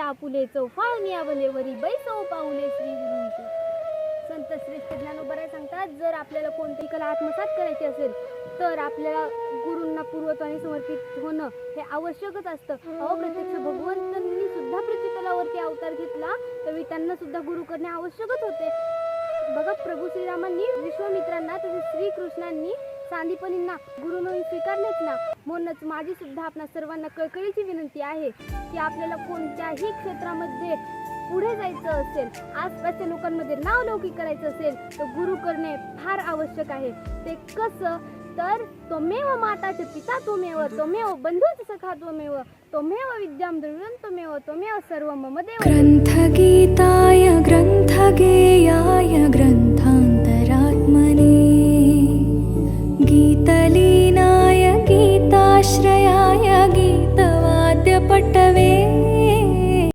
आपुले चौफावणी आवले वरी बैसव पाहुले श्री गुरुंचे. संत श्रेष्ठ ज्ञानोबराय सांगतात जर आपल्याला कोणती कला आत्मसात करायची असेल तर आपल्याला गुरूंना पूर्वत्वाने समर्पित होणं हे आवश्यकच असतं. अहो प्रत्यक्ष भगवंतांनी सुद्धा पृथ्वीतलावरती अवतार घेतला तरी त्यांना सुद्धा गुरु करणे आवश्यकच होते. बघा प्रभू श्रीरामांनी विश्वामित्रांना तसेच श्रीकृष्णांनी सांदीपनींना गुरु म्हणून ना म्हणूनच माझी सुद्धा आपणा सर्वांना कळकळीची विनंती आहे की आपल्याला कोणत्याही क्षेत्रामध्ये पुढे जायचं असेल आसपासच्या लोकांमध्ये नाव लौकिक करायचं असेल तर गुरु करणे फार आवश्यक आहे. ते कसं? तर त्वमेव माताचे पिता त्वमेव त्वमेव बंधूच सखा त्वमेव त्वमेव विद्याम द्रविण त्वमेव त्वमेव सर्व मम देव. ग्रन्थगीताय ग्रन्थगेयाय गीता